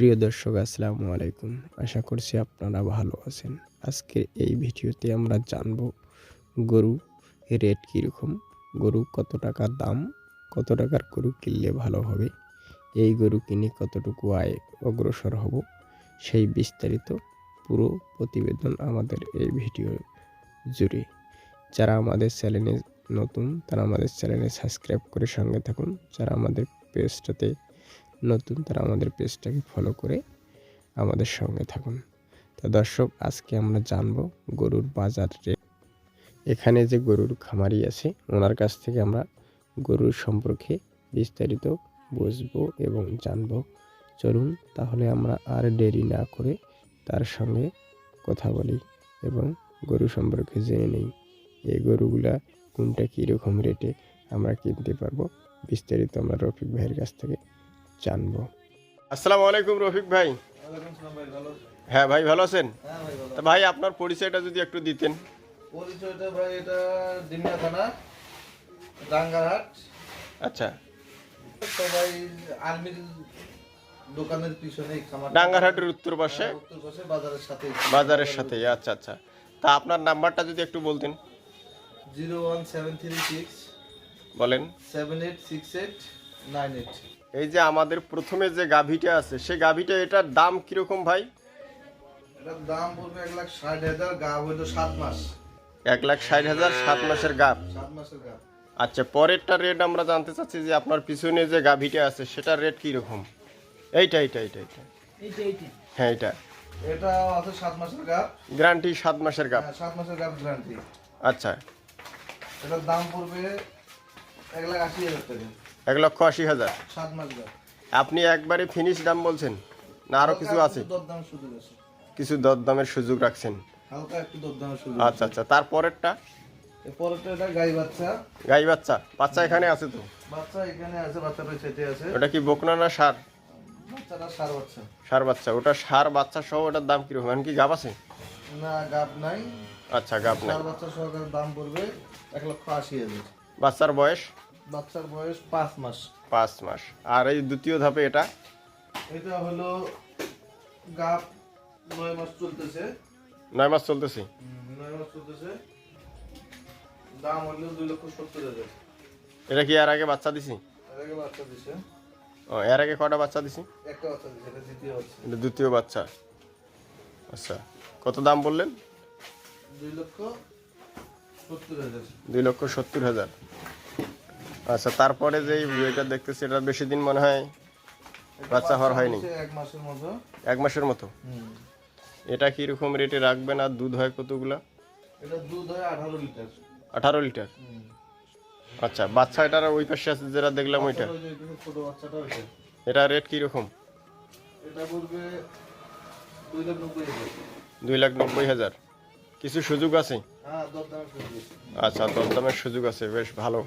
প্রিয় দর্শক, আসসালামু আলাইকুম। আশা করছি আপনারা ভালো আছেন। আজকের এই ভিডিওতে আমরা জানব গরু রেট কীরকম, গরু কত টাকা দাম, কত টাকার গরু কিনলে ভালো হবে, এই গরু কিনে কতটুকু আয় অগ্রসর হব, সেই বিস্তারিত পুরো প্রতিবেদন আমাদের এই ভিডিও জুড়ে। যারা আমাদের চ্যানেলে নতুন, তারা আমাদের চ্যানেলে সাবস্ক্রাইব করে সঙ্গে থাকুন। যারা আমাদের পেজটাতে নতুন তারা আমাদের পেজটাকে ফলো করে আমাদের সঙ্গে থাকুন। তা দর্শক, আজকে আমরা জানব গরুর বাজার রেট এখানে যে গরুর খামারি আছে, ওনার কাছ থেকে আমরা গরুর সম্পর্কে বিস্তারিত বুঝব এবং জানব। চলুন তাহলে আমরা আর দেরি না করে তার সঙ্গে কথা বলি এবং গরু সম্পর্কে জেনে নেই। এই গরুগুলা কোনটা কীরকম রেটে আমরা কিনতে পারব? বিস্তারিত আমরা রফিক ভাইয়ের কাছ থেকে জানব। আসসালামু আলাইকুম রফিক ভাই। ওয়ালাইকুম সালাম ভাই ভালো হ্যাঁ ভাই ভালো আছেন? হ্যাঁ ভাই তা ভাই আপনার পরিচয়টা যদি একটু দিতেন। পরিচয়টা ভাই এটা ডিমনা থানা রাঙ্গারহাট আচ্ছা। তো ভাই আর্মির দোকানের পিছনে খামার ডাঙ্গারহাটের উত্তর পাশে? উত্তর পাশে বাজারের সাথে বাজারের সাথে আচ্ছা আচ্ছা। তা আপনার নাম্বারটা যদি একটু বলতেন। Zero one seven three six. বলেন। Seven eight six eight. এই যে আমাদের প্রথমে যে গাভীটা আছে সেই গাভীটা এটার দাম কীরকম ভাই? এটার দাম পড়বে এক লাখ ষাট হাজার গা হইল সাত মাস। এক লাখ ষাট হাজার সাত মাসের গাভ সাত মাসের গা। আচ্ছা পরেরটা রেট আমরা জানতে চাচ্ছি যে আপনার পিছনে যে গাভীটা আছে সেটার রেট কীরকম? এইটা এইটা এইটা এইটা। হ্যাঁ এটা এটা আছে সাত মাসের গা। গ্যারান্টি সাত মাসের গাভ হ্যাঁ, সাত মাসের গা গ্যারান্টি আচ্ছা। এটার দাম পড়বে এক লাখ আশি হাজার টাকা। এক লক্ষ আশি হাজার। আপনি একবারে ফিনিশ দাম বলছেন? না আরও কিছু আছে? কিছু দরদামের সুযোগ রাখছেন? আচ্ছা আচ্ছা। তারপরেরটা? গাই বাচ্চা। বাচ্চা। এখানে আছে তো? বাচ্চা এখানে আছে বাচ্চাটা আছে। ওটা কি বকনা না সার? সার বাচ্চা। সার বাচ্চা। ওটা সার বাচ্চা সহ ওটার দাম কীরকম? এখন কি গাব আছে? না গাব নাই। আচ্ছা গাব নাই। সার বাচ্চা সহকারে দাম পড়বে এক লক্ষ আশি হাজার। বাচ্চার বয়স? বাচ্চার বয়স পাঁচ মাস। পাঁচ মাস। আর এই দ্বিতীয় ধাপে এটা? এটা হলো গাব নয় মাস চলতেছে। নয় মাস চলতেছে? নয় মাস চলতেছে। দাম হলো দুই লক্ষ সত্তর হাজার। এটা কি এর আগে বাচ্চা দিছি? এর আগে বাচ্চা দিছে। ও এর আগে কটা বাচ্চা দিছি? একটা বাচ্চা দিছে এটা দ্বিতীয় বাচ্চা। এটা দ্বিতীয় বাচ্চা। আচ্ছা কত দাম বললেন? দুই লক্ষ সত্তর হাজার। দুই লক্ষ সত্তর হাজার। আচ্ছা তারপরে যে এটা দেখতেছি এটা বেশি দিন মনে হয় বাচ্চা হওয়ার হয়নি। এক মাসের মতো। এক মাসের মতো? এটা কীরকম রেটে রাখবেন আর দুধ হয় কতগুলা? এটা দুধ হয় আঠারো লিটার। আঠারো লিটার? আচ্ছা বাচ্চা এটার ওই পাশে আছে যেটা দেখলাম ওইটা? ছোট বাচ্চাটা ওইটা। এটা রেট কীরকম? এটা পড়বে দুই লাখ নব্বই হাজার। কিছু সুযোগ আছে? হ্যাঁ আচ্ছা দরদামের সুযোগ আছে বেশ ভালো।